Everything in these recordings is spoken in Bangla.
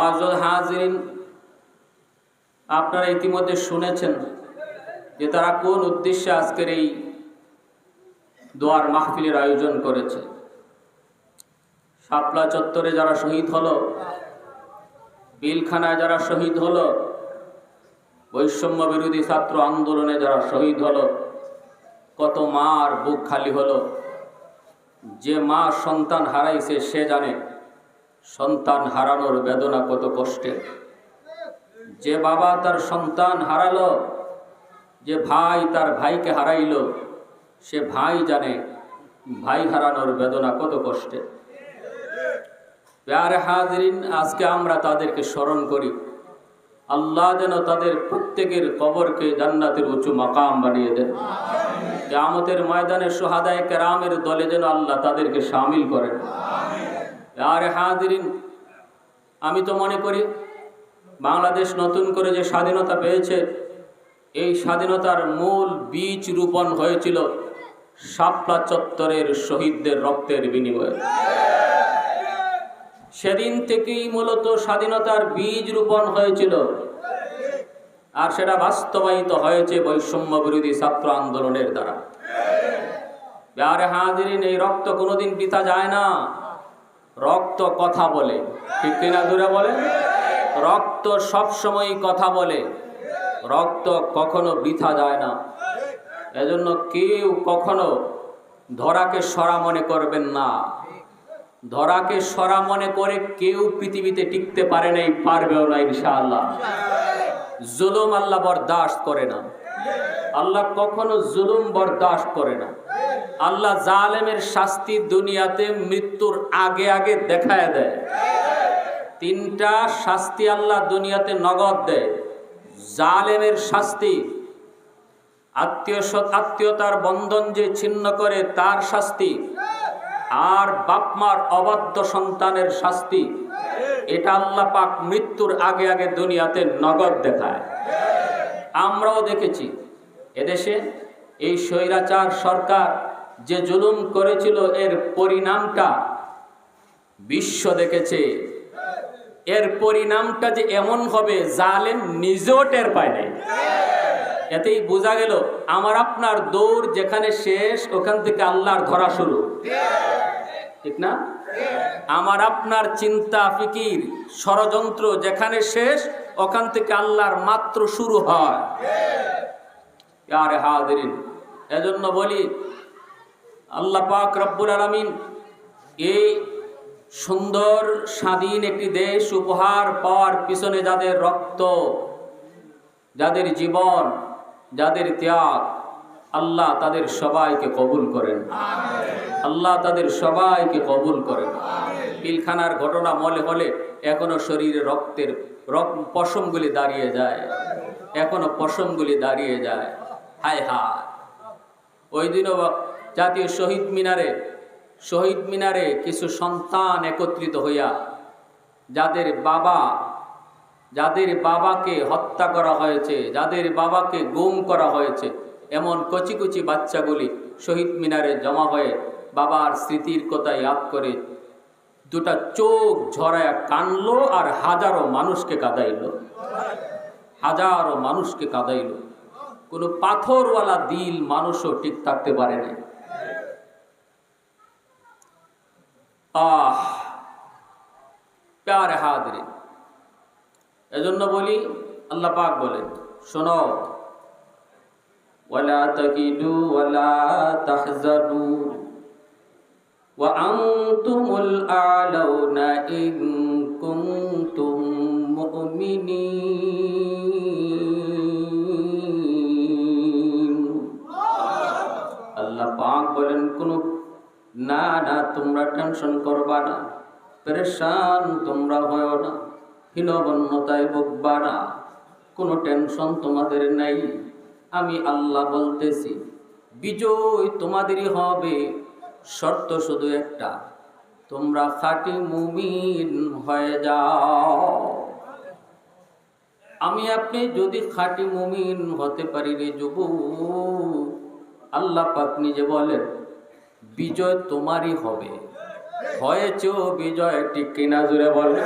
মহাজুল হাজরিন, আপনারা ইতিমধ্যে শুনেছেন যে তারা কোন উদ্দেশ্যে আজকের এই দোয়ার মাহফিলের আয়োজন করেছে। শাপলা চত্বরে যারা শহীদ হলো, বিলখানায় যারা শহীদ হলো বৈষম্য বিরোধী ছাত্র আন্দোলনে যারা শহীদ হলো, কত মার বুক খালি হলো, যে মা সন্তান হারাইছে সে জানে সন্তান হারানোর বেদনা কত কষ্টের। যে বাবা তার সন্তান হারালো, যে ভাই তার ভাইকে হারাইল, সে ভাই জানে ভাই হারানোর বেদনা কত কষ্টের। প্যারে হাজরিন, আজকে আমরা তাদেরকে স্মরণ করি। আল্লাহ যেন তাদের প্রত্যেকের কবরকে জান্নাতের উঁচু মাকাম বানিয়ে দেন। কেয়ামতের ময়দানে সোহাদায় কেরামের দলে যেন আল্লাহ তাদেরকে সামিল করেন। আরে হাজরিন, আমি তো মনে করি বাংলাদেশ নতুন করে যে স্বাধীনতা পেয়েছে, এই স্বাধীনতার মূল বীজ রোপণ হয়েছিল শাপলা চত্বরের শহীদদের রক্তের বিনিময়ে। সেদিন থেকেই মূলত স্বাধীনতার বীজ রোপণ হয়েছিল। আর সেটা বাস্তবায়িত হয়েছে বৈষম্য বিরোধী ছাত্র আন্দোলনের দ্বারা। এই রক্ত কোনোদিন পিতা যায় না। রক্ত কথা বলে। ঠিক কিনা দূরে বলে রক্ত সবসময় কথা বলে। রক্ত কখনো বৃথা যায় না। এজন্য কেউ কখনো ধরাকে সরা মনে করবেন না। ধরাকে সরা মনে করে কেউ পৃথিবীতে টিকতে পারে নাই, পারবেও না ইনশাআল্লাহ। জুলুম আল্লাহ বরদাস্ত করে না। আল্লাহ কখনো জুলুম বরদাস্ত করে না। আল্লাহ জালেমের শাস্তি দুনিয়াতে মৃত্যুর আগে আগে দেখায় দেয়। তিনটা শাস্তি আল্লাহ দুনিয়াতে নগদ দেয়। জালেমের শাস্তি, আত্মীয় আত্মীয়তার বন্ধন যে ছিন্ন করে তার শাস্তি, আর বাপমার অবাধ্য সন্তানের শাস্তি, এটা আল্লাহ পাক মৃত্যুর আগে আগে দুনিয়াতে নগদ দেখায়। আমরাও দেখেছি, এদেশে এই স্বৈরাচার সরকার যে জুলুম করেছিল এর পরিণামটা বিশ্ব দেখেছে। এর পরিণামটা যে এমন হবে, জালেম নিজেও টের পায় নাই। এতেই বোঝা গেল, আমার আপনার দৌড় যেখানে শেষ, ওখান থেকে আল্লাহর ধরা শুরু। ঠিক না? আমার আপনার চিন্তা, ফিকির, ষড়যন্ত্র যেখানে শেষ, ওখান থেকে আল্লাহর মাত্র শুরু হয়। আরে হাদিন এজন্য বলি আল্লাহ পাক রব্বুল আলমিন এই সুন্দর, স্বাধীন একটি দেশ উপহার পাওয়ার পিছনে যাদের রক্ত, যাদের জীবন, যাদের ত্যাগ, আল্লাহ তাদের সবাইকে কবুল করেন। আল্লাহ তাদের সবাইকে কবুল করেন। পিলখানার ঘটনা মলে হলে এখনও শরীরে রক্তের রক্ত পশমগুলি দাঁড়িয়ে যায়। এখনও পশমগুলি দাঁড়িয়ে যায়। হায় হায়। ওই দিনও জাতীয় শহীদ মিনারে শহীদ মিনারে কিছু সন্তান একত্রিত হইয়া যাদের বাবা, যাদের বাবাকে হত্যা করা হয়েছে, যাদের বাবাকে গুম করা হয়েছে, এমন কচি কচি বাচ্চাগুলি শহীদ মিনারে জমা হয়ে বাবার স্মৃতির কথা ইয়াদ করে দুটা চোখ ঝরায় কানলো আর হাজারো মানুষকে কাঁদাইল। হাজারো মানুষকে কাঁদাইল। কোনো পাথরওয়ালা দিল মানুষও ঠিক থাকতে পারে না আহ প্যারে হাদরে এজন্য বলি আল্লাহ পাক বলেন শোনো ওয়ালা তাকিদু ওয়ালা তাহজানু وأنتم الأعلون إن كنتم مؤمنين না, তোমরা টেনশন করবা না, পরেশান তোমরা হয় না, হীনবন্যতায় ভুগবা না, কোনো টেনশন তোমাদের নাই। আমি আল্লাহ বলতেছি, বিজয় তোমাদেরই হবে। শর্ত শুধু একটা, তোমরা খাঁটি মুমিন হয়ে যাও। আমি আপনি যদি খাঁটি মুমিন হতে পারি রে যুব আল্লাহ পাক নিজে বলেন বিজয় তোমারই হবে। হয়েছেও বিজয়, ঠিক কিনা জুড়ে বলে।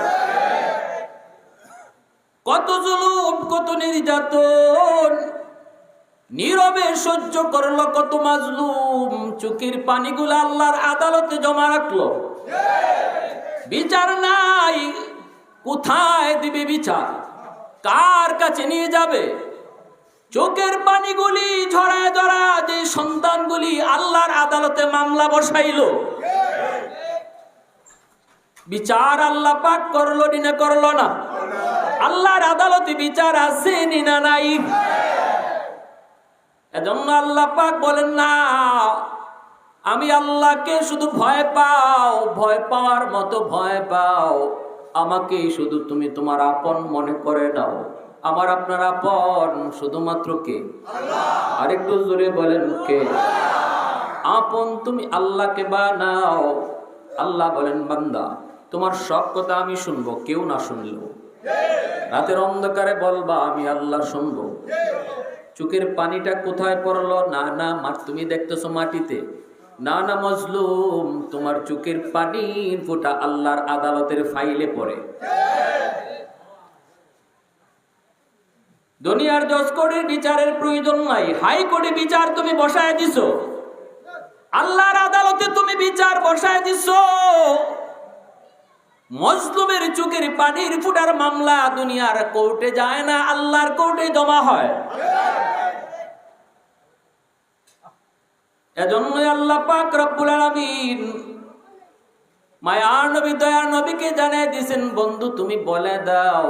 কত জুলুম, কত নির্যাতন, নীরবে সহ্য করল কত মাজলুম। চোখের পানিগুলো আল্লাহর আদালতে জমা রাখল। বিচার নাই, কোথায় দিবে বিচার? কার কাছে নিয়ে যাবে? চোখের পানিগুলি ঝরায় ধরা যে সন্তানগুলি আল্লাহর আদালতে মামলা বসাইলো। বিচার আল্লাহ পাক করল নি করল না? আল্লাহর আদালতে বিচার আছে না নাই? এজন্য আল্লাহ পাক বলেন, না, আমি আল্লাহকে শুধু ভয় পাও, ভয় পাওয়ার মতো ভয় পাও। আমাকে শুধু তুমি তোমার আপন মনে করে নাও। আমার আপনার আপন শুধুমাত্র কে? আরেকটু জোরে বলেন কে? আপন তুমি আল্লাহকে বানাও। আল্লাহ বলেন বান্দা তোমার সব কথা আমি শুনব কেউ না শুনলেও রাতের অন্ধকারে বলবা আমি আল্লাহ শুনব। চোখের পানিটা কোথায় পড়ল? না না তুমি দেখতেছো মাটিতে। না না মজলুম তোমার চোখের পানির ফোঁটা আল্লাহর আদালতের ফাইলে পড়ে। দুনিয়ার দশ কোটির বিচারের প্রয়োজন নাই। হাইকোর্টে বিচার তুমি বসায় দিছো। আল্লাহর আদালতে তুমি বিচার বসায় দিছো। মজলুমের চোখের পানির ফুটার মামলা দুনিয়ার কোর্টে যায় না, আল্লাহর কোর্টে জমা হয়। এজন্যই আল্লাহ পাক রব্বুল আলামিন মায়ার নবী দয়ার নবীকে জানাই দিয়েছেন, বন্ধু, তুমি বলে দাও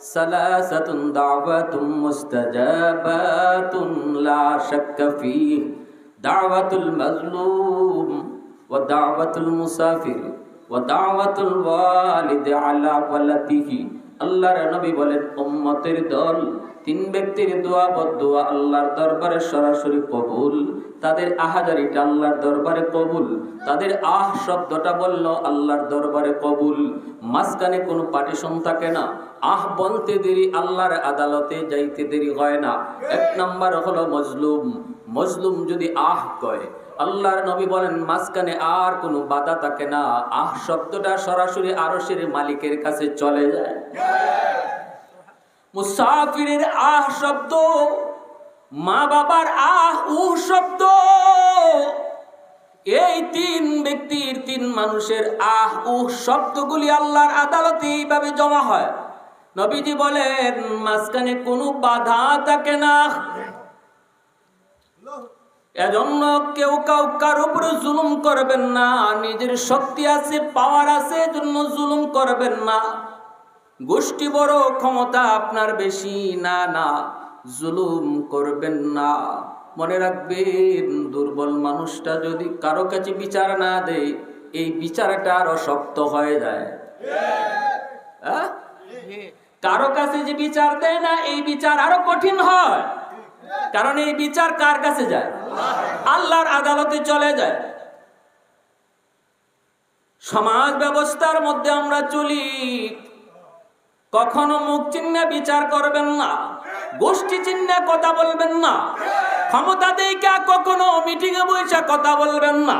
ثلاثة دعوة مستجابات لا شك فيه. دعوة المظلوم ودعوة المسافر ودعوة الوالد على ولده. আল্লাহর নবী বলেন, উম্মতের দল, তিন ব্যক্তির দোয়া বদুয়া আল্লাহর দরবারে সরাসরি কবুল। তাদের আহাজারিটা আল্লাহর দরবারে কবুল। তাদের আহ শব্দটা বলল আল্লাহর দরবারে কবুল। মাঝখানে কোনো পাটিশন থাকে না। আহ বলতে দেরি, আল্লাহর আদালতে যাইতে দেরি হয় না। এক নাম্বার হলো মজলুম। মজলুম যদি আহ কয় আল্লাহর নবী বলেন, মাঝখানে আর কোনো বাধা থাকে না। আহ, শব্দটা সরাসরি আরশের মালিকের কাছে চলে যায়। মুসাফিরের আহ শব্দ মা বাবার আহ উ শব্দ। এই তিন ব্যক্তির তিন মানুষের আহ উ শব্দগুলি আল্লাহর আদালতে এইভাবে জমা হয়। নবীজি বলেন, মাঝখানে কোনো বাধা থাকে না। এজন্য কেউ কাউ কার উপরে জুলুম করবেন না। নিজের শক্তি আছে পাওয়ার আছে, এজন্য জুলুম করবেন না। গোষ্ঠী বড়, ক্ষমতা আপনার বেশি। না না, জুলুম করবেন না। মনে রাখবেন, দুর্বল মানুষটা যদি কারও কাছে বিচার না দেয়, এই বিচারটা আরও শক্ত হয়ে যায়। হ্যাঁ? কারও কাছে যে বিচার দেয় না, এই বিচার আরও কঠিন হয়। কারণ এই বিচার কার কাছে যায়? আল্লাহর আদালতে চলে যায়। সমাজ ব্যবস্থার মধ্যে আমরা চলি। কখনো মুখ চিহ্নে বিচার করবেন না, গোষ্ঠী চিহ্নে কথা বলবেন না, ক্ষমতা দেখা কখনো মিটিং এ বসে কথা বলবেন না।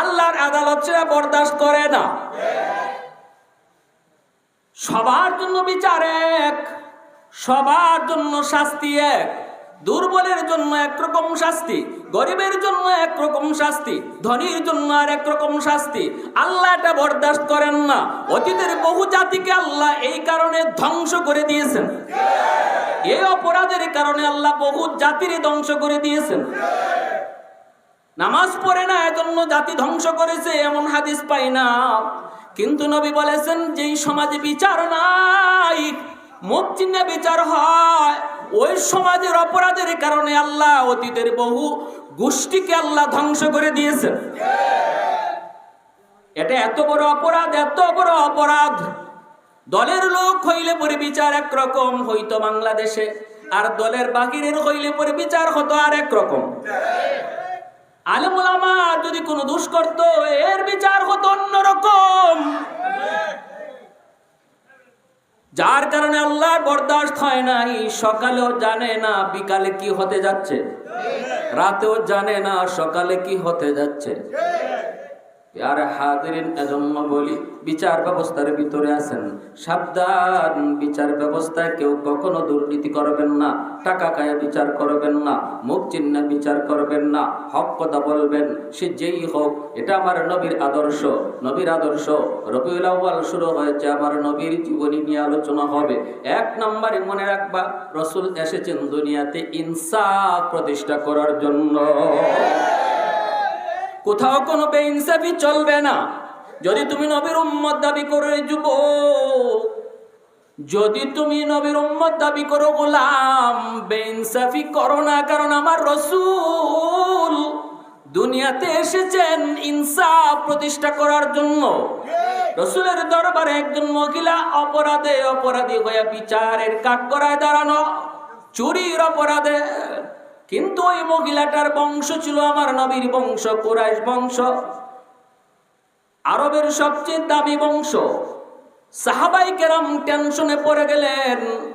আল্লাহর আদালত সেটা বরদাস্ত করে না। সবার জন্য বিচার এক, সবার জন্য শাস্তি এক। দুর্বলের জন্য একরকম শাস্তি, গরিবের জন্য একরকম শাস্তি, ধনীর জন্য আর একরকম শাস্তি। আল্লাহ এটা বরদাস্ত করেন না। অতীতের বহু জাতিকে আল্লাহ এই কারণে ধ্বংস করে দিয়েছেন। এই অপরাধের কারণে আল্লাহ বহু জাতির ধ্বংস করে দিয়েছেন। নামাজ পড়ে না, এজন্য জাতি ধ্বংস করেছে, এমন হাদিস পাই না। কিন্তু নবী বলেছেন, যেই সমাজে বিচার নাই চিহ্নে বিচার হয় ওই সমাজের অপরাধের কারণে আল্লাহ অতীতের বহু গোষ্ঠীকে আল্লাহ ধ্বংস করে দিয়েছেন। এটা এত বড় অপরাধ, এত বড় অপরাধ। দলের লোক হইলে পরে বিচার একরকম, হইতো বাংলাদেশে। আর দলের বাহিরের হইলে পরে বিচার হতো আর একরকম। আলেমুলামা যদি কোনো দোষ করতো এর বিচার হতো অন্যরকম। যার কারণে আল্লাহ বরদাস্ত হয় নাই সকালেও জানে না বিকালে কি হতে যাচ্ছে। রাতেও জানে না সকালে কি হতে যাচ্ছে। আর হাজিরিন এজন্য বলি, বিচার ব্যবস্থার ভিতরে আছেন। সাবধান, বিচার ব্যবস্থায় কেউ কখনো দুর্নীতি করবেন না, টাকা কায়া বিচার করবেন না, মুখ চিহ্ন বিচার করবেন না, হক কথা বলবেন, সে যেই হোক, এটা আমার নবীর আদর্শ। নবীর আদর্শ রবিউল আউ্বাল শুরু হয়েছে, আমার নবীর জীবনী নিয়ে আলোচনা হবে। এক নম্বরে মনে রাখবা, রসুল এসেছেন দুনিয়াতে ইনসাফ প্রতিষ্ঠা করার জন্য। কোথাও কোনো বেইনসাফি চলবে না। যদি তুমি নবীর উম্মত দাবি করে যুব যদি তুমি নবীর উম্মত দাবি করো, গোলাম, বেইনসাফি করো না, কারণ আমার রসুল দুনিয়াতে এসেছেন ইনসাফ প্রতিষ্ঠা করার জন্য। রসুলের দরবারে একজন মহিলা অপরাধে অপরাধী হয়ে বিচারের কাঠ করায় দাঁড়ানো, চুরির অপরাধে কিন্তু ওই মহিলাটার বংশ ছিল আমার নবীর বংশ, কুরাইশ বংশ। আরবের সবচেয়ে দাবি বংশ। সাহাবাই কেরাম টেনশনে পড়ে গেলেন।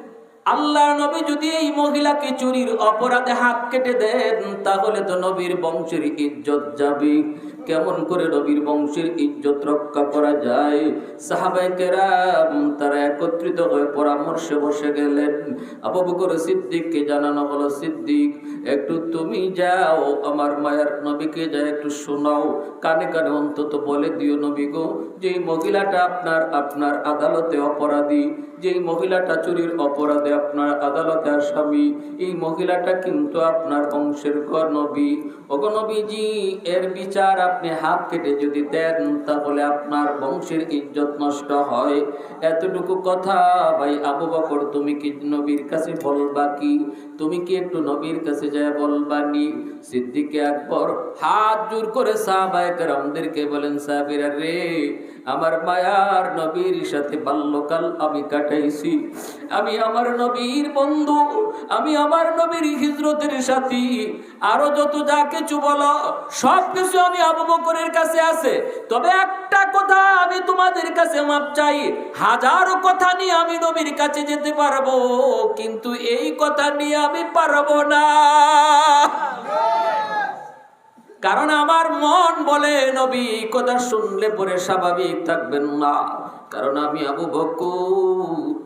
আল্লাহ নবী যদি এই মহিলাকে চুরির অপরাধে হাত কেটে দেন, তাহলে তো নবীর বংশের ইজ্জত যাবে। কেমন করে নবীর বংশের ইজ্জত রক্ষা করা যায়? সাহাবাই কেরাম তারা একত্রিত হয়ে পরামর্শে বসে গেলেন। আবু বকর সিদ্দিককে জানানো হলো, সিদ্দিক, একটু তুমি যাও, আমার মায়ের নবীকে যা একটু শোনাও। কানে কানে অন্তত বলে দিও নবী গো, যে মহিলাটা আপনার আপনার আদালতে অপরাধী। যেই মহিলাটা চুরির অপরাধে আপনার আদালতে আসামি এই মহিলাটা কিন্তু আপনার বংশের ঘর নবী অগনবীজি এর বিচার আপনি হাত কেটে যদি দেন, তাহলে আপনার বংশের ইজ্জত নষ্ট হয়। এতটুকু কথা, ভাই আবু বকর, তুমি কি নবীর কাছে বলবা কি? তুমি কি একটু নবীর কাছে যায় বলবা নি? সিদ্দিকে আকবর হাত জোর করে সাহাবায়ে কেরামদেরকে বলেন, সাহাবীরা রে আমার মায়ার নবীর সাথে বাল্যকাল আমি কাটাইছি। আমি আমার নবীর বন্ধু, আমি আমার নবীর হিজরতের সাথী। আরও যত যা কিছু বলো, সব কিছু আমি আবু বকরের কাছে আছে। তবে একটা কথা আমি তোমাদের কাছে মাপ চাই, হাজারো কথা নিয়ে আমি নবীর কাছে যেতে পারব, কিন্তু এই কথা নিয়ে আমি পারব না। কারণ আমার মন বলে, নবী কথা শুনলে পরে স্বাভাবিক থাকবেন না। কারণ আমি আবু বকু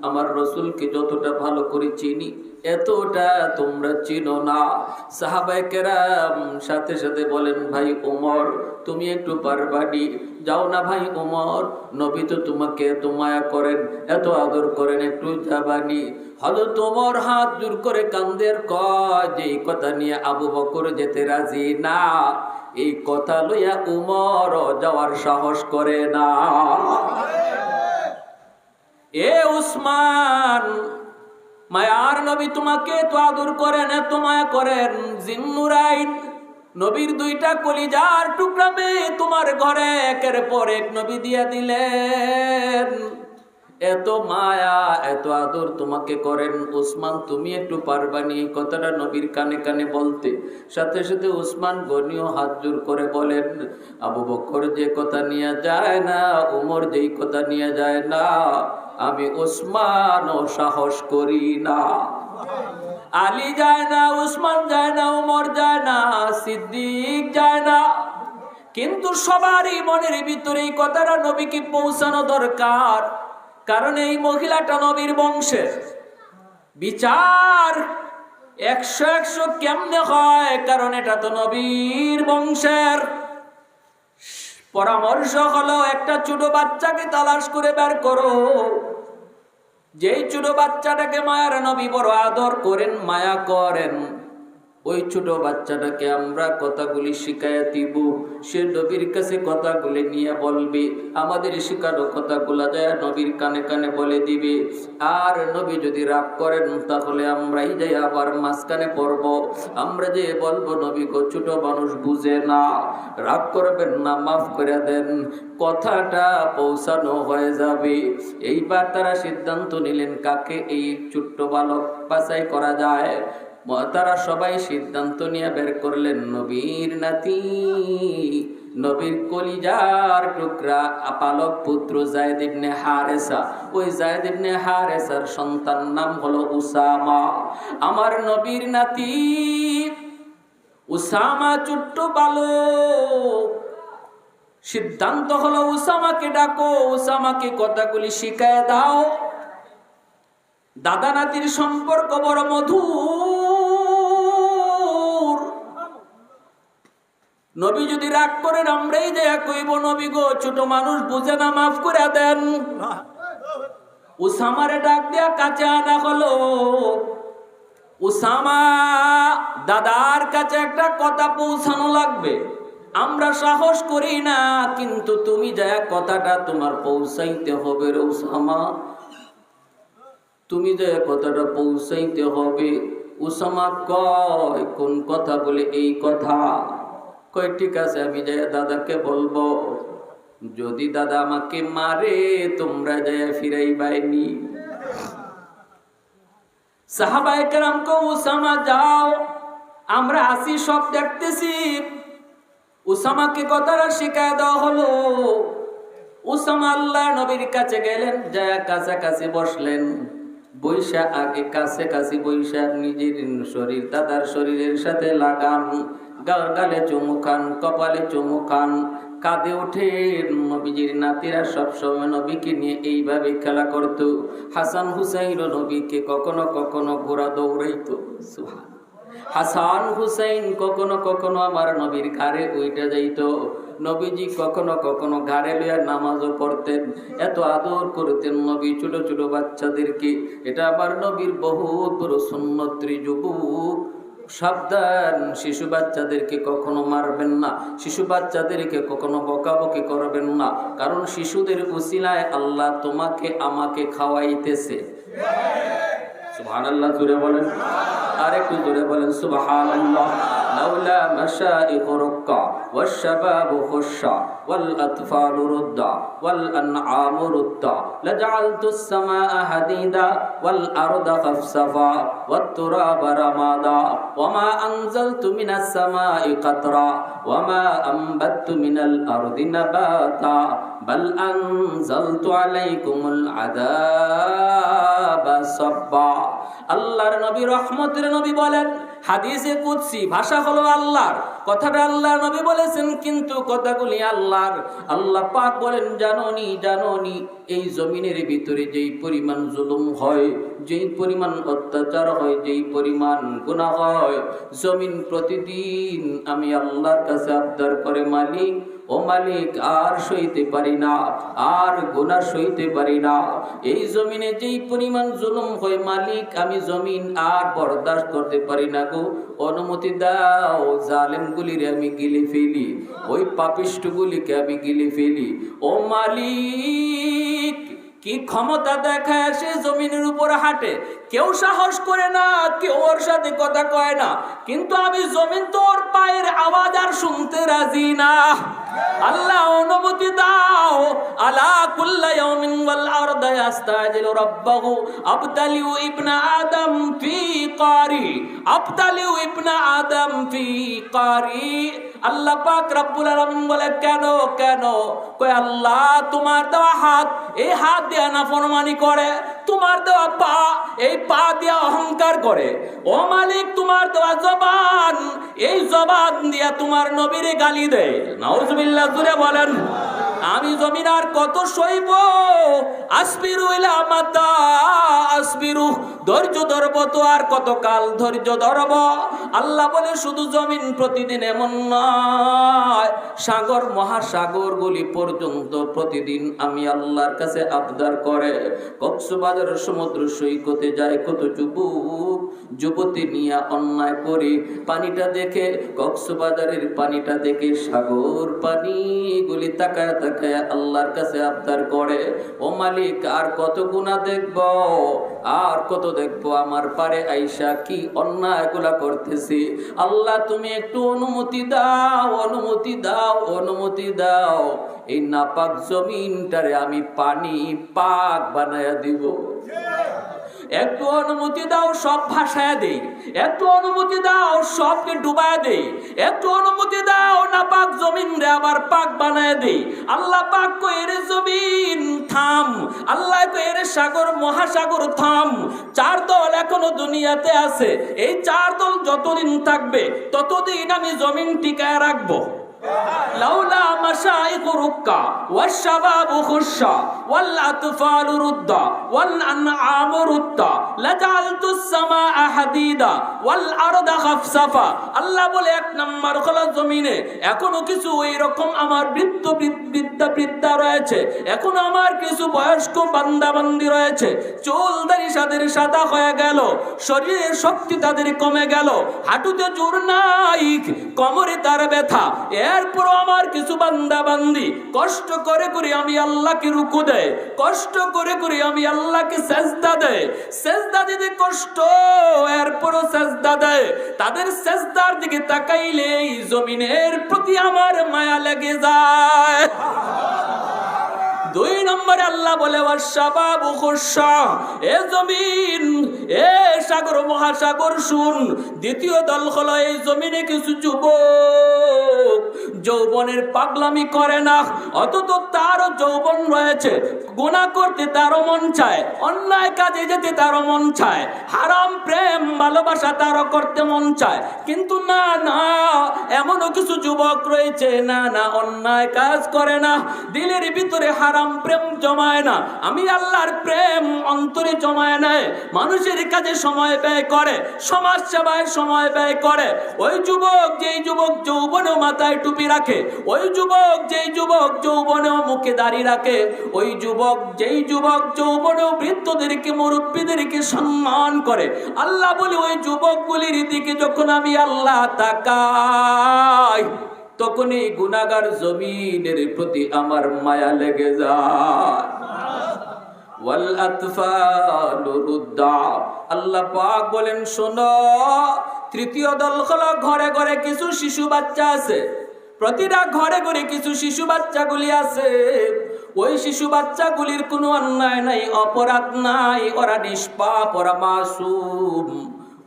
আমার রসুলকে যতটা ভালো করে চিনি এতটা তোমরা চিনো না। সাহাবাই কেরাম সাথে সাথে বলেন, ভাই ওমর, তুমি একটু পারবানি যাও না ভাই ওমর, নবী তো তোমাকে এত মায়া করেন, এত আদর করেন, একটু যাবানি। হলো তোমার হাত দূর করে কান্দের কয়, যে এই কথা নিয়ে আবু বকর যেতে রাজি না। এই কথা লইয়া উমর যাওয়ার সাহস করে না। এ উসমান মায়ার নবী তোমাকে তো আদর করেন, এত মায়া করেন। জিন্নুরাইন নবীর দুইটা কলিজার টুকরা মেয়ে তোমার ঘরে একের পর এক নবী দিয়া দিলেন। এত মায়া, এত আদর তোমাকে করেন। উসমান তুমি একটু পারবানি এই কথাটা নবীর কানে কানে বলতে। সাথে সাথে উসমান গনিও হাত জোর করে বলেন, আবু বকর যে কথা নিয়ে যায় না, উমর যেই কথা নিয়ে যায় না আমি উসমানও সাহস করি না। আলী যায় না উসমান যায় না উমর যায় না, সিদ্দিক যায় না। কিন্তু সবারই মনের ভিতরে এই কথাটা নবীকে পৌঁছানো দরকার। কারণ এই মহিলাটা নবীর বংশের। বিচার একশো একশো কেমনে হয়? কারণ এটা তো নবীর বংশের। পরামর্শ হলো, একটা ছোট বাচ্চাকে তালাশ করে বের করো। যেই ছোট বাচ্চাটাকে মায়ের নবী বড় আদর করেন মায়া করেন। ওই ছোট বাচ্চাটাকে আমরা কথাগুলি শিখাইয়া দিব। সে নবীর কাছে কথাগুলি নিয়ে বলবে, আমাদের শিখানো কথাগুলা যায় নবীর কানে কানে বলে দিবে। আর নবী যদি রাগ করেন, তাহলে আমরাই যাই আবার মাঝখানে পড়ব। আমরা যে বলব, নবী গো, ছোট মানুষ বুঝে না। রাগ করবেন না, মাফ করে দেন। কথাটা পৌঁছানো হয়ে যাবে। এইবার তারা সিদ্ধান্ত নিলেন, কাকে এই ছোট্ট বালক বাছাই করা যায়? তারা সবাই সিদ্ধান্ত নিয়ে বের করলেন নবীর নাতি। নবীর কলিজার টুকরা পালক পুত্র জায়দ ইবনে হারেসা। ওই জায়দ ইবনে হারেসার সন্তান নাম হলো উসামা। আমার নবীর নাতি উসামা ছোট্ট বালক সিদ্ধান্ত হলো উসামাকে ডাকো, উসামাকে কথাগুলি শিখায় দাও। দাদা নাতির সম্পর্ক বড় মধুর। নবী যদি রাগ করেন, আমরাই দেয়া কইব, নবী গো, ছোট মানুষ, বুঝে না, মাফ করে দেন। উসামারে ডাক দেয়া কাছে আনা হলো। উসামা দাদার কাছে একটা কথা পৌঁছানো লাগবে। আমরা সাহস করি না, কিন্তু তুমি যা কথাটা তোমার পৌঁছাইতে হবে রে উসামা। তুমি যে কথাটা পৌঁছাইতে হবে। উসামা কয়, কোন কথা বলে এই কথা? কয়, ঠিক আছে, আমি যাই দাদাকে বলব। যদি দাদা আমাকে মারে, তোমরা যায় ফিরাই বাইনি যাও। আমরা আসি সব দেখতেছি। উসামাকে কথাটা শিখায় দেওয়া হলো। উসামা আল্লাহ নবীর কাছে গেলেন যায় কাছাকাছি বসলেন। বৈশা আগে কাছে কাছে বৈশা নিজের শরীর, দাদার শরীরের সাথে লাগান। গাল চুমু খান কপালে চুমু খান কাঁদে ওঠে নবীজির নাতিরা, সবসময় নবীকে নিয়ে এইভাবে খেলা করত। হাসান হুসাইন নবীকে কখনো কখনো ঘোড়া দৌড়াইত। হাসান হুসাইন কখনো কখনো আমার নবীর ঘাড়ে উইটা যাইত। নবীজি কখনো কখনো ঘাড়ে লইয়া নামাজও পড়তেন। এত আদর করতেন নবী ছোট ছোট বাচ্চাদেরকে। এটা আমার নবীর বহুত বড় সুন্নত্রী যুবক। সাবধান, শিশু বাচ্চাদেরকে কখনো মারবেন না, শিশু বাচ্চাদেরকে কখনো বকাবকি করবেন না, কারণ শিশুদের উসিলায় আল্লাহ তোমাকে, আমাকে খাওয়াইতেছে। সুবহানাল্লাহ জুড়ে বলেন। আর একটু জোরে বলেন, সুবহানাল্লাহ। أولى مشائق ركع والشباب خشع والأطفال ردع والأنعام ردع لجعلت السماء حديدا والأرض خفصفا والتراب رمادا وما أنزلت من السماء قطرا وما أنبت من الأرض نباتا بل أنزلت عليكم العذاب সাব্বা। আল্লাহর নবী রহমতের নবী বলেন, হাদিসে কুদসি, ভাষা হলো আল্লাহর। কথাটা আল্লাহ নবী বলেছেন, কিন্তু কথাগুলি আল্লাহর। আল্লাহ পাক বলেন, জাননি জাননি, এই জমিনের ভিতরে যেই পরিমাণ জুলুম হয়, যেই পরিমাণ অত্যাচার হয়, যেই পরিমাণ গুণা হয়, জমিন প্রতিদিন আমি আল্লাহর কাছে আবদার করে মালিক ও মালিক, আর সইতে পারি না, আর গুনাহ সইতে পারি না। এই জমিনে যেই পরিমাণ জুলুম হয় মালিক, আমি জমিন আর বরদাস্ত করতে পারি না গো। অনুমতি দাও জালেম গুলিরে আমি গিলে ফেলি, ওই পাপিষ্ট গুলিকে আমি গিলে ফেলি। ও মালিক, কি ক্ষমতা দেখায় সে জমিনের উপর হাঁটে? কেউ সাহস করে না, কেউ ওর সাথে কথা কয় না। কিন্তু আমি জমিন তোর পায়ের আওয়াজ আর শুনতে রাজি না। আল্লাহ অনুমতি দাও। আলা কুল্লা ইয়াউমিন ওয়াল আরদা ইয়াস্তাজিলু রাব্বাহু। আবতালিউ ইবনা আদম ফি কারি আবতালিউ ইবনা আদম ফি কারি আল্লাহ পাক রব্বুল আলামিন বলে, কেন কেন? কয়, আল্লাহ, তোমার দেওয়া হাত, এই হাত দিয়ে নাফরমানি করে। তোমার দেওয়া পা, এই পা দিয়া অহংকার করে। ও মালিক, তোমার দেওয়া জবান, এই জবান দিয়া তোমার নবীরে গালি দেয়। নাউজুবিল্লাহ জুড়ে বলেন। আমি জমিন আর কত সইব? আসবিরু ইলা মাতা, আসবিরু। ধৈর্য ধরব তো আর কত কাল ধৈর্য ধরব? আল্লাহ বলে, শুধু জমিন প্রতিদিন এমন নয়। সাগর, মহাসাগর গুলি পর্যন্ত প্রতিদিন আমি আল্লাহর কাছে আবদার করে। কক্সবাজার সমুদ্র সৈকতে যায় কত যুবক যুবতী নিয়ে অন্যায় করে। পানিটা দেখে, কক্সবাজারের পানিটা দেখে, সাগর পানি গুলি তাকায় তাকায় আল্লাহর কাছে আবদার করে। ও মালিক, আর কত গুণা দেখব? আর কত দেখব? আমার পারে আইসা কি অন্যায়গুলা করতেছি? আল্লাহ, তুমি একটু অনুমতি দাও অনুমতি দাও অনুমতি দাও। এই নাপাক জমিনটারে আমি পানি পাক বানায়া দিব। একটু অনুমতি দাও, সব ভাষায় দেই। একটু অনুমতি দাও, সবকে ডুবায় দেই। একটু অনুমতি দাও না পাক জমিন রে আবার পাক বানায় দেই। আল্লাহ পাক কো এর জমিন, থাম। আল্লাহ কো এর সাগর, মহাসাগর, থাম। চার দল এখনও দুনিয়াতে আছে। এই চার দল যতদিন থাকবে, ততদিন আমি জমিন টিকায় রাখব। লাউলা মাশাইখ রুক্কা والشباب خشا والأطفال ردا والأنعام ردا لجعلت السماء حديدا والأرض خفصفا আল্লাহ বলে এক নম্বর হলো জমিনে এখনো কিছু ওই রকম আমার বৃদ্ধ বৃদ্ধা বৃদ্ধা রয়েছে এখনো আমার কিছু বয়স্ক বান্দা বান্দি রয়েছে চুল দাড়ি সাদের সাদা হয়ে গেল শরীরের শক্তি তাদের কমে গেল হাঁটুতে জোর নাই কোমরে তার ব্যথা এরপর আমার কিছু বান্দা বান্দি কষ্ট করে করে আমি আল্লাহকে রুকু দেয়, কষ্ট করে করে আমি আল্লাহকে সেজদা দেয়। সেজদা দিতে কষ্ট, এরপরও সেজদা দেয়। তাদের সেজদার দিকে তাকাইলে এই জমিনের প্রতি আমার মায়া লেগে যায়। দুই নম্বরে আল্লাহ বলে এ জমিন এ সাগর মহাসাগর শুন দ্বিতীয় দল হলো এই জমিনে কিছু যুবক, যৌবনের পাগলামি করে না অথচ তারও যৌবন রয়েছে। গুণা করতে তারও মন চায়, অন্যায় কাজে যেতে তারও মন চায়, হারাম প্রেম, ভালোবাসা তারও করতে মন চায়। কিন্তু না না, এমনও কিছু যুবক রয়েছে, না না, অন্যায় কাজ করে না। দিলের ভিতরে হারাম প্রেম জমায় না। আমি আল্লাহর প্রেম অন্তরে জমায় নেয়। মানুষের কাজে সময় ব্যয় করে, সমাজ সেবায় সময় ব্যয় করে। ওই যুবক যেই যুবক যৌবনেও মাথায় টুপি রাখে, ওই যুবক যেই যুবক যৌবনেও মুখে দাড়ি রাখে, ওই যুবক যেই যুবক যৌবনেও বৃদ্ধদেরকে, মুরব্বীদেরকে সম্মান করে। আল্লাহ বলে, ওই যুবকগুলির দিকে যখন আমি আল্লাহ তাকাই তখন এই গুনাগার জমিনের প্রতি আমার মায়া লেগে যায়। আল্লাহ পাক বলেন, শোনো, তৃতীয় দল হলো ঘরে ঘরে কিছু শিশু বাচ্চা আছে। প্রতিটা ঘরে ঘরে কিছু শিশু বাচ্চাগুলি আছে। ওই শিশু বাচ্চাগুলির কোনো অন্যায় নাই, অপরাধ নাই, ওরা নিষ্পাপ, ওরা মাসুম।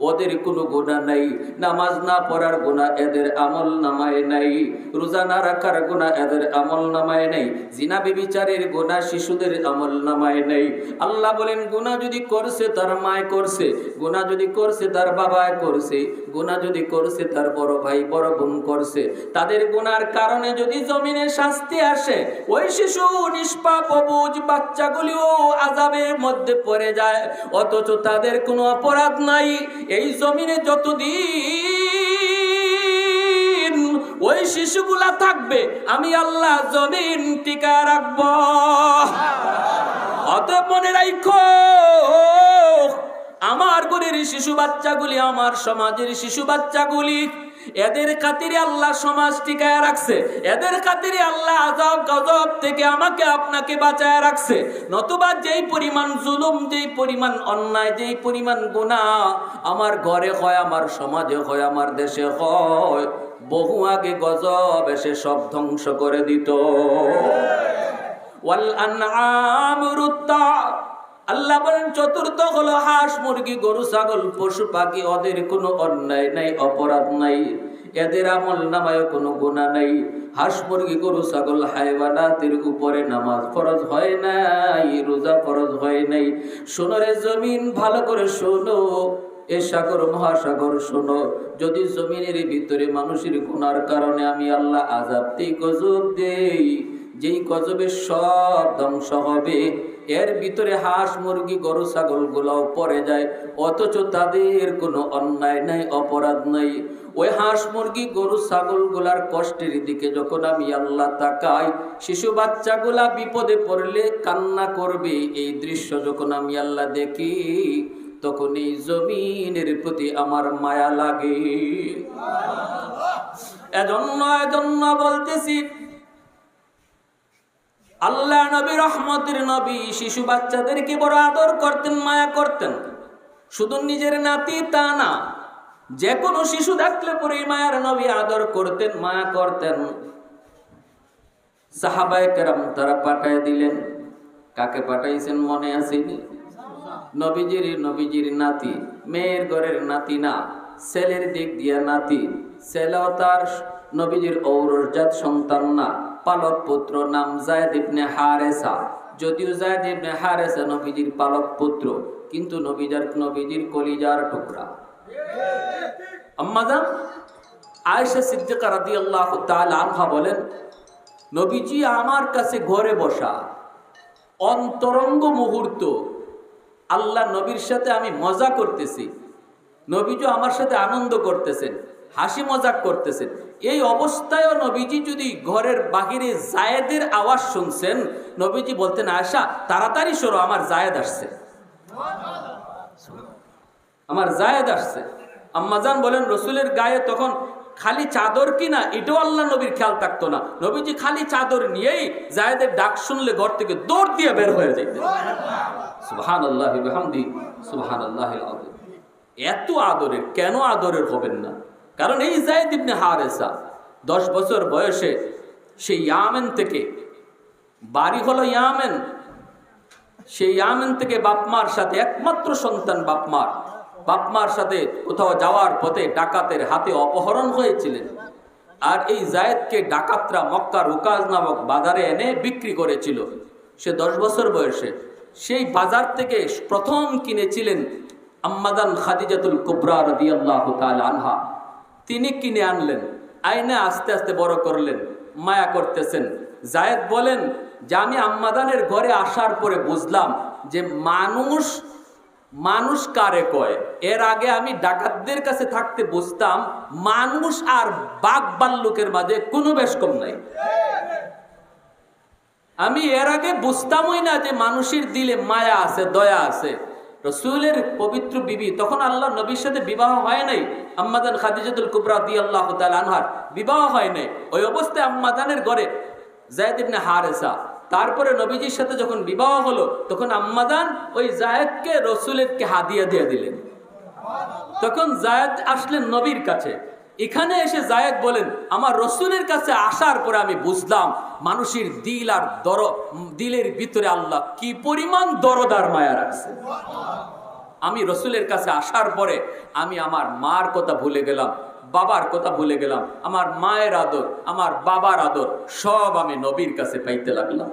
ওদের কোনো গুণা নাই। নামাজ না পড়ার গুণা এদের আমল নামায় নাই। রোজা না রাখার গুণা এদের আমল নামায় নাই। জিনা বেবিচারের গুণা শিশুদের আমল নামায় নাই। আল্লাহ বলেন গুণা যদি করছে, তার মায় করছে। গুণা যদি করছে, তার বাবায় করছে। গুণা যদি করছে, তার বড় ভাই বড় বোন করছে। তাদের গুনার কারণে যদি জমিনে শাস্তি আসে, ওই শিশু নিষ্পাপ, অবুজ বাচ্চাগুলিও আজাবের মধ্যে পড়ে যায়। অথচ তাদের কোনো অপরাধ নাই। এই জমিনে যতদিন ওই শিশুগুলা থাকবে, আমি আল্লাহ জমিন টিকা রাখব। অত মনে রাখো আমার গুলির শিশু বাচ্চাগুলি, আমার সমাজের শিশু বাচ্চাগুলি এদের খাতিরে আল্লাহ সমাজ টিকায় রাখছে। এদের খাতিরে আল্লাহ আজব গজব থেকে আমাকে আপনাকে বাঁচায় রাখছে। নতুবা যেই পরিমাণ জুলুম, যেই পরিমাণ অন্যায়, যেই পরিমাণ গুণা আমার ঘরে হয়, আমার সমাজে হয়, আমার দেশে হয়, বহু আগে গজব এসে সব ধ্বংস করে দিত। ওয়াল আল্লাহ বলেন, চতুর্থ হলো হাঁস, মুরগি, গরু, ছাগল, পশু, পাখি, ওদের কোনো অন্যায় নাই, অপরাধ নাই। এদের আমল নামায় কোনো গুণা নাই। হাঁস, মুরগি, গরু, ছাগল, হাইওয়ানাতের উপরে নামাজ ফরজ হয় নাই, রোজা ফরজ হয় নাই। সোনরে জমিন, ভালো করে শোনো। এ সাগর, মহাসাগর শোনো। যদি জমিনের ভিতরে মানুষের গুনার কারণে আমি আল্লাহ আজাব দিই গজব দেই। যেই গজবের সব ধ্বংস হবে। এর ভিতরে হাঁস, মুরগি, গরু, ছাগল গুলাও পড়ে যায়। অথচ তাদের কোনো অন্যায় নাই, অপরাধ নাই। ওই হাঁস, মুরগি, গরু, ছাগলগুলার কষ্টের দিকে যখন আমি আল্লাহ তাকাই, শিশু বাচ্চাগুলা বিপদে পড়লে কান্না করবে। এই দৃশ্য যখন আমি আল্লাহ দেখি, তখন এই জমিনের প্রতি আমার মায়া লাগে। এজন্য এজন্য বলতেছি আল্লাহ নবী রহমতের নবী, শিশু বাচ্চাদেরকে বড় আদর করতেন, মায়া করতেন। শুধু নিজের নাতি তা না যে কোনো শিশু দেখলে পরে মায়ার নবী আদর করতেন, মায়া করতেন। সাহাবায় কেরাম তারা পাঠায় দিলেন। কাকে পাঠাইছেন মনে আসেনি? নবীজির নবীজির নাতি। মেয়ের ঘরের নাতি না, ছেলের দিক দিয়া নাতি। ছেলেও তার নবীজির ঔরজাত সন্তান না। পালক পুত্র নাম জায়দ ইবনে হারেসা। যদিও জায়দ ইবনে হারেসা নবীজির পালক পুত্র, কিন্তু নবীজার নবীজির কলিজার টুকরা। আম্মাজান, আয়েশা সিদ্দিকা রাদিয়াল্লাহু তাআলা আনহা বলেন, নবীজি আমার কাছে ঘরে বসা অন্তরঙ্গ মুহূর্ত আল্লাহ নবীর সাথে আমি মজা করতেছি। নবীজি আমার সাথে আনন্দ করতেছেন। হাসি মজাক করতেছেন। এই অবস্থায়ও নবীজি যদি ঘরের বাহিরে জায়েদের আওয়াজ শুনছেন, নবীজি বলতেন আয়সা তাড়াতাড়ি সরো, আমার জায়েদ আসছে। আমার জায়েদ আসছে। আম্মাজান বলেন, রসুলের গায়ে তখন খালি চাদর কিনা এটাও আল্লাহ নবীর খেয়াল থাকতো না। নবীজি খালি চাদর নিয়েই জায়েদের ডাক শুনলে ঘর থেকে দৌড় দিয়ে বের হয়ে যেতেন সুবহান আল্লাহ সুবহান আল্লাহ এত আদরের, কেন আদরের হবেন না? কারণ এই জায়দ ইবনে হারেসা দশ বছর বয়সে সেই ইয়ামেন থেকে, বাড়ি হলো ইয়ামেন। সেই ইয়ামেন থেকে বাপমার সাথে, একমাত্র সন্তান বাপমার। বাপমার সাথে কোথাও যাওয়ার পথে ডাকাতের হাতে অপহরণ হয়েছিলেন। আর এই জায়েদকে ডাকাতরা মক্কার উকাজ নামক বাজারে এনে বিক্রি করেছিল। সে দশ বছর বয়সে সেই বাজার থেকে প্রথম কিনেছিলেন আম্মাদান খাদিজাতুল কুবরা রদিয়াল্লাহ আনহা। তিনি কিনে আনলেন আইনে আস্তে আস্তে বড় করলেন, মায়া করতেছেন। জায়েদ বলেন, যে আমি আম্মাদানের ঘরে আসার পরে বুঝলাম যে মানুষ মানুষ কারে কয়। এর আগে আমি ডাকাতদের কাছে থাকতে বুঝতাম, মানুষ আর বাঘ বাল্লুকের মাঝে কোনো বেশ কম নাই। আমি এর আগে বুঝতামই না যে মানুষের দিলে মায়া আছে, দয়া আছে। রসুলের পবিত্র বিবি, তখন আল্লাহ নবীর সাথে বিবাহ হয় নাই। আম্মাদান খাদিজাতুল কুবরা দি আল্লাহ আনহার, বিবাহ হয় নাই। ওই অবস্থায় আম্মাদানের ঘরে জায়দ ইবনে হারেসা, তারপরে নবীজির সাথে যখন বিবাহ হলো, তখন আম্মাদান ওই জায়দকে রসুলেরকে হাদিয়া দিয়ে দিলেন। তখন জায়দ আসলেন নবীর কাছে। এখানে এসে জায়েদ বলেন, আমার রসুলের কাছে আসার পরে আমি বুঝলাম, মানুষের দিল আর দর, দিলের ভিতরে আল্লাহ কি পরিমাণ দরদার মায়া রাখছে। আমি রসুলের কাছে আসার পরে আমি আমার মার কথা ভুলে গেলাম, বাবার কথা ভুলে গেলাম, আমার মায়ের আদর, আমার বাবার আদর সব আমি নবীর কাছে পাইতে লাগলাম।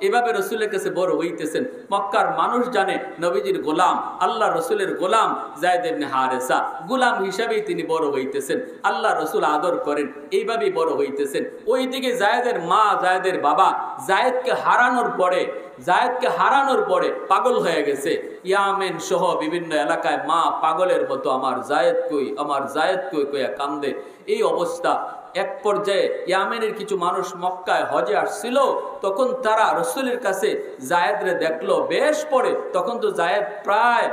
এভাবে রসুলের কাছে বড় হইতেছেন। মক্কার মানুষ জানে, নবীজির গোলাম, আল্লাহ রসুলের গোলাম জায়দেবনে হারেসা। গোলাম হিসাবেই তিনি বড় হইতেছেন। আল্লাহ রসুল আদর করেন, এইভাবেই বড় হইতেছেন। ওইদিকে জায়দের মা, জায়দের বাবা, জায়দকে হারানোর পরে, জায়দকে হারানোর পরে পাগল হয়ে গেছে। ইয়ামেন সহ বিভিন্ন এলাকায় মা পাগলের মতো, আমার জায়েদ কই, আমার জায়েদ কই, কইয়া কান্দে। এই অবস্থা। এক পর্যায়ে ইয়ামেনের কিছু মানুষ মক্কায় হজে আসছিল। তখন তারা রসুলের কাছে জায়েদরে দেখল। বেশ পরে তখন তো জায়েদ প্রায়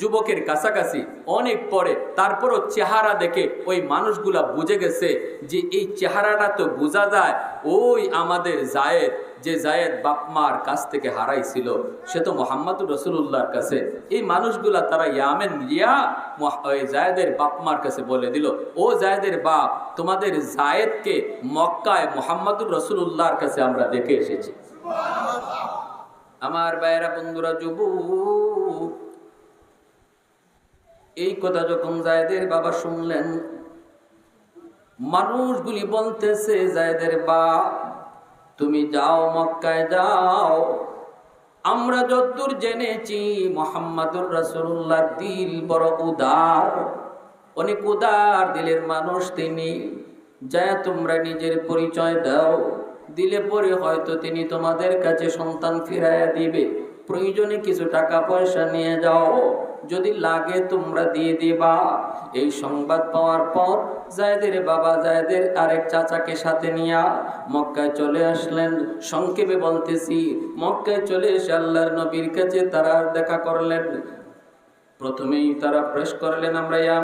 যুবকের কাছাকাছি, অনেক পরে তারপরও চেহারা দেখে ওই মানুষগুলা বুঝে গেছে যে এই চেহারাটা তো বোঝা যায়, ওই আমাদের জায়েদ, যে জায়েদ বাপমার কাছ থেকে হারাইছিল। সে তো মোহাম্মদুর রসুল্লাহর কাছে। এই মানুষগুলা তারা ইয়ামেন গিয়া ওই জায়েদের বাপমার কাছে বলে দিল, ও জায়েদের বাপ, তোমাদের জায়েদকে মক্কায় মোহাম্মদুর রসুল্লাহর কাছে আমরা দেখে এসেছি। আমার বাইরা বন্ধুরা যুব এই কথা যখন জায়দের বাবা শুনলেন, মানুষগুলি বলতেছে, জায়দের বাপ, তুমি যাও মক্কায় যাও। আমরা যতদূর জেনেছি, মোহাম্মদুর রাসুল্লাহর দিল বড় উদার। অনেক উদার দিলের মানুষ তিনি। যায় তোমরা নিজের পরিচয় দাও। দিলে পরে হয়তো তিনি তোমাদের কাছে সন্তান ফিরাইয়া দিবে। প্রয়োজনে কিছু টাকা পয়সা নিয়ে যাও। যদি লাগে তোমরা দিয়ে দিবা। এই সংবাদ পাওয়ার পর জায়দের বাবা জায়দের আরেক চাচাকে সাথে নিয়া মক্কায় চলে আসলেন। সংক্ষেপে বলতেছি, মক্কায় চলে এসে আল্লাহর নবীর কাছে তারা দেখা করলেন প্রথমেই তারা প্রেস করলেন আমরা